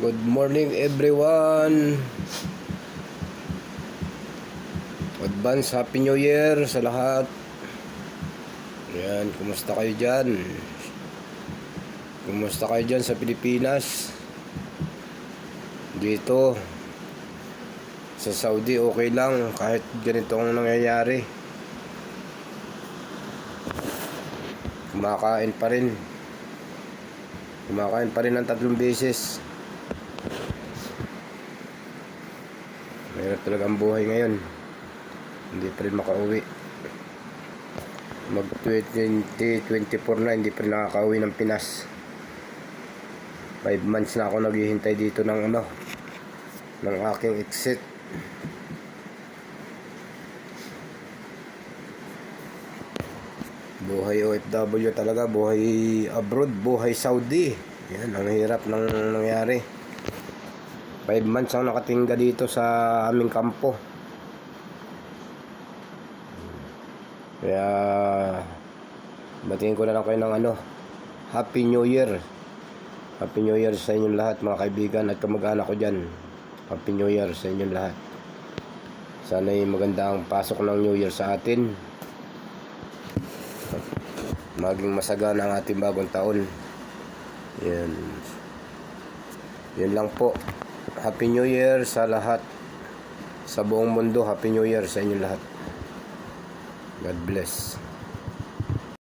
Good morning everyone. Advance Happy New Year sa lahat. Yan, kumusta kayo dyan? Kumusta kayo dyan sa Pilipinas? Dito, sa Saudi okay lang kahit ganito ang nangyayari. Kumakain pa rin. Kumakain pa rin ng tatlong beses. Mahirap talaga ang buhay ngayon. Hindi pa rin makauwi. Mag 2024 na, hindi pa rin nakakauwi ng Pinas. 5 months na ako naghihintay dito ng ano, ng aking exit. Buhay OFW talaga, buhay abroad, buhay Saudi. Yan, ang hirap ng nangyari. 5 months ako nakatingga dito sa aming kampo. Kaya batiin ko na lang kayo ng ano, Happy New Year. Happy New Year sa inyong lahat mga kaibigan at kamag-anak ko dyan. Happy New Year sa inyong lahat. Sana'y maganda ang pasok ng New Year sa atin. Maging masagana ang ating bagong taon. Yan. Yan lang po. Happy New Year sa lahat. Sa buong mundo, Happy New Year sa inyong lahat. God bless.